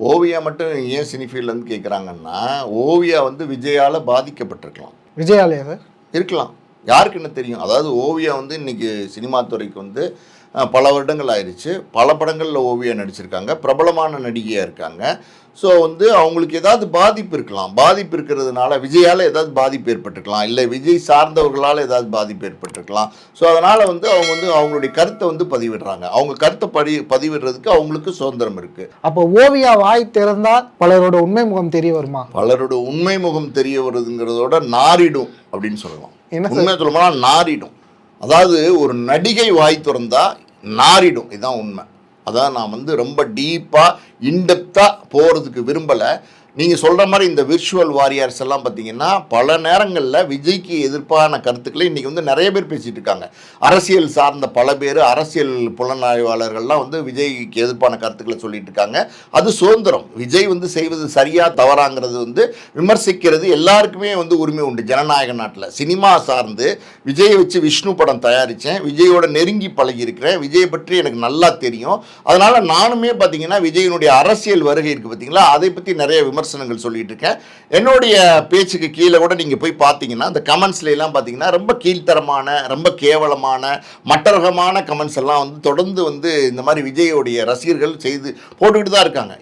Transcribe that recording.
ஓவியா மட்டும் ஏன் சினிஃபீல்ட்லேருந்து கேட்குறாங்கன்னா ஓவியா வந்து விஜயால் பாதிக்கப்பட்டிருக்கலாம். விஜயாலயா சார்? இருக்கலாம். யாருக்கு என்ன தெரியும்? அதாவது ஓவியா வந்து இன்னைக்கு சினிமா துறைக்கு வந்து பல வருடங்கள் ஆயிடுச்சு பல படங்களில் ஓவியா நடிச்சிருக்காங்க. பிரபலமான நடிகையாக இருக்காங்க. ஸோ வந்து அவங்களுக்கு ஏதாவது பாதிப்பு இருக்கலாம். பாதிப்பு இருக்கிறதுனால விஜயால் ஏதாவது பாதிப்பு ஏற்பட்டிருக்கலாம். இல்லை விஜய் சார்ந்தவர்களால் ஏதாவது பாதிப்பு ஏற்பட்டிருக்கலாம். ஸோ அதனால் வந்து அவங்க வந்து அவங்களுடைய கருத்தை வந்து பதிவிடுறாங்க. அவங்க கருத்தை படி பதிவிடுறதுக்கு அவங்களுக்கு சுதந்திரம் இருக்குது அப்போ ஓவியா வாய் திறந்தா பலரோட உண்மை முகம் தெரிய வருமா? பலரோட உண்மை முகம் தெரிய வருதுங்கிறதோட நாரிடும் அப்படின்னு சொல்லலாம். என்ன உண்மை சொல்லப்போனால் நாரிடும். அதாவது ஒரு நடிகை வாய் திறந்தா நாரிடும் இதுதான் உண்மை. அதான் நான் வந்து ரொம்ப டீப்பாக இன்டெப்த்தாக போகிறதுக்கு விரும்பலை. நீங்கள் சொல்கிற மாதிரி இந்த விர்ச்சுவல் வாரியர்ஸ் எல்லாம் பார்த்தீங்கன்னா பல நேரங்களில் விஜய்க்கு எதிர்ப்பான கருத்துக்களை இன்றைக்கி வந்து நிறைய பேர் பேசிகிட்டு இருக்காங்க. அரசியல் சார்ந்த பல பேர் அரசியல் புலனாய்வாளர்கள்லாம் வந்து விஜய்க்கு எதிர்ப்பான கருத்துக்களை சொல்லிட்டு இருக்காங்க. அது சுதந்திரம். விஜய் வந்து செய்வது சரியாக தவறாங்கிறது வந்து விமர்சிக்கிறது எல்லாருக்குமே வந்து உரிமை உண்டு. ஜனநாயக நாட்டில். சினிமா சார்ந்து விஜயை வச்சு விஷ்ணு படம் தயாரித்தேன் விஜயோட நெருங்கி பழகி இருக்கிறேன். விஜயை பற்றி எனக்கு நல்லா தெரியும். அதனால் நானுமே பார்த்தீங்கன்னா விஜயனுடைய அரசியல் வருகை இருக்குது பார்த்தீங்களா அதை பற்றி நிறைய விமர்சனம் விமர்சனங்கள் சொல்லிட்டு இருக்கேன். என்னுடைய பேச்சுக்கு கீழே கூட நீங்கள் போய் பார்த்தீங்கன்னா அந்த கமெண்ட்ஸ்ல எல்லாம் பார்த்தீங்கன்னா ரொம்ப கீழ்த்தரமான ரொம்ப கேவலமான மட்டரகமான கமெண்ட்ஸ் எல்லாம் வந்து தொடர்ந்து வந்து இந்த மாதிரி விஜயோடைய ரசிகர்கள் செய்து போட்டுக்கிட்டு தான் இருக்காங்க.